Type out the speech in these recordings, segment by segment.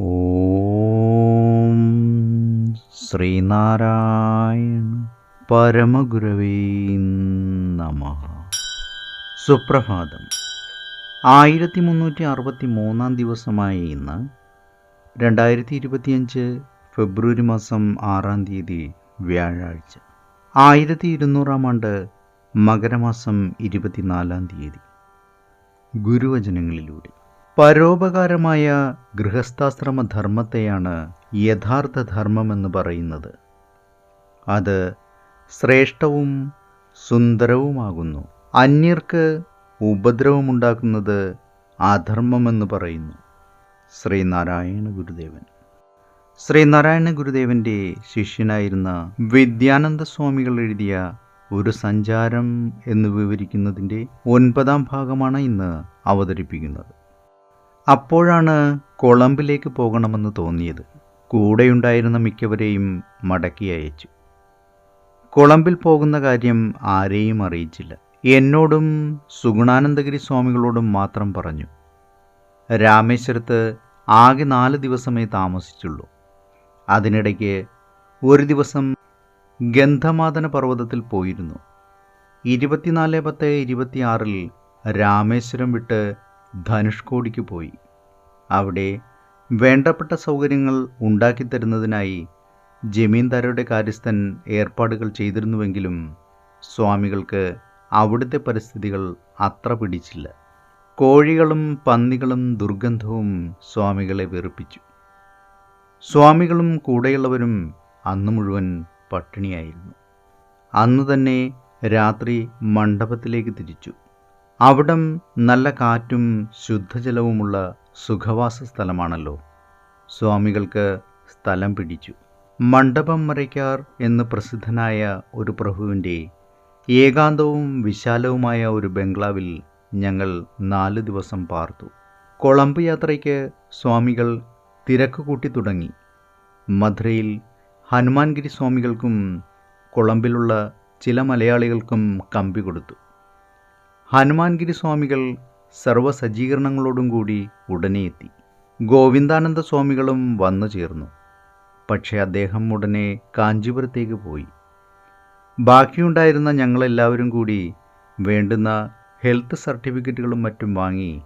ഓം ശ്രീനാരായണ പരമഗുരവേ നമ. സുപ്രഭാതം. ആയിരത്തി മുന്നൂറ്റി അറുപത്തി മൂന്നാം ദിവസമായ ഇന്ന് രണ്ടായിരത്തി ഇരുപത്തിയഞ്ച് ഫെബ്രുവരി മാസം ആറാം തീയതി വ്യാഴാഴ്ച. ആയിരത്തി ഇരുന്നൂറാം ആണ്ട് മകരമാസം ഇരുപത്തിനാലാം തീയതി. ഗുരുവചനങ്ങളിലൂടെ. പരോപകാരമായ ഗൃഹസ്ഥാശ്രമ ധർമ്മത്തെയാണ് യഥാർത്ഥ ധർമ്മമെന്ന് പറയുന്നത്. അത് ശ്രേഷ്ഠവും സുന്ദരവുമാകുന്നു. അന്യർക്ക് ഉപദ്രവമുണ്ടാക്കുന്നത് അധർമ്മമെന്ന് പറയുന്നു. ശ്രീനാരായണ ഗുരുദേവൻ. ശ്രീനാരായണ ഗുരുദേവന്റെ ശിഷ്യനായിരുന്ന വിദ്യാനന്ദ സ്വാമികൾ എഴുതിയ ഒരു സഞ്ചാരം എന്ന് വിവരിക്കുന്നതിന്റെ ഒൻപതാം ഭാഗമാണ് ഇന്ന് അവതരിപ്പിക്കുന്നത്. അപ്പോഴാണ് കൊളംബിലേക്ക് പോകണമെന്ന് തോന്നിയത്. കൂടെയുണ്ടായിരുന്ന മിക്കവരെയും മടക്കി അയച്ചു. കൊളംബിൽ പോകുന്ന കാര്യം ആരെയും അറിയിച്ചില്ല. എന്നോടും സുഗുണാനന്ദഗിരി സ്വാമികളോടും മാത്രം പറഞ്ഞു. രാമേശ്വരത്ത് ആകെ നാല് ദിവസമേ താമസിച്ചുള്ളൂ. അതിനിടയ്ക്ക് ഒരു ദിവസം ഗന്ധമാതന പർവതത്തിൽ പോയിരുന്നു. ഇരുപത്തിനാല് പത്ത് ഇരുപത്തിയാറിൽ രാമേശ്വരം വിട്ട് ധനുഷ്കോടിക്ക് പോയി. അവിടെ വേണ്ടപ്പെട്ട സൗകര്യങ്ങൾ ഉണ്ടാക്കിത്തരുന്നതിനായി ജമീന്ദാരുടെ കാര്യസ്ഥൻ ഏർപ്പാടുകൾ ചെയ്തിരുന്നുവെങ്കിലും സ്വാമികൾക്ക് അവിടുത്തെ പരിസ്ഥിതികൾ അത്ര പിടിച്ചില്ല. കോഴികളും പന്നികളും ദുർഗന്ധവും സ്വാമികളെ വെറുപ്പിച്ചു. സ്വാമികളും കൂടെയുള്ളവരും അന്നു മുഴുവൻ പട്ടിണിയായിരുന്നു. അന്ന് തന്നെ രാത്രി മണ്ഡപത്തിലേക്ക് തിരിച്ചു. അവിടം നല്ല കാറ്റും ശുദ്ധജലവുമുള്ള സുഖവാസ സ്ഥലമാണല്ലോ സ്വാമികൾക്ക് സ്ഥലം പിടിച്ചു. മണ്ഡപം മറയ്ക്കാർ എന്ന് പ്രസിദ്ധനായ ഒരു പ്രഭുവിന്റെ ഏകാന്തവും വിശാലവുമായ ഒരു ബംഗ്ലാവിൽ ഞങ്ങൾ നാല് ദിവസം പാർത്തു. കൊളംബ് യാത്രയ്ക്ക് സ്വാമികൾ തിരക്ക് കൂട്ടി തുടങ്ങി. മധുരയിൽ ഹനുമാൻഗിരി സ്വാമികൾക്കും കൊളംബിലുള്ള ചില മലയാളികൾക്കും കമ്പി കൊടുത്തു. ഹനുമാൻഗിരി സ്വാമികൾ സർവസജ്ജീകരണങ്ങളോടും കൂടി ഉടനെ എത്തി. ഗോവിന്ദാനന്ദ സ്വാമികളും വന്നു ചേർന്നു. പക്ഷേ അദ്ദേഹം ഉടനെ കാഞ്ചീപുരത്തേക്ക് പോയി. ബാക്കിയുണ്ടായിരുന്ന ഞങ്ങളെല്ലാവരും കൂടി വേണ്ടുന്ന ഹെൽത്ത് സർട്ടിഫിക്കറ്റുകളും മറ്റും വാങ്ങി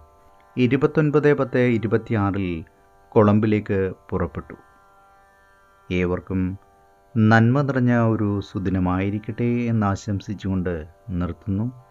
ഇരുപത്തൊൻപത് പത്ത് ഇരുപത്തിയാറിൽ കൊളംബിലേക്ക് പുറപ്പെട്ടു. ഏവർക്കും നന്മ നിറഞ്ഞ ഒരു സുദിനമായിരിക്കട്ടെ എന്നാശംസിച്ചുകൊണ്ട് നിർത്തുന്നു.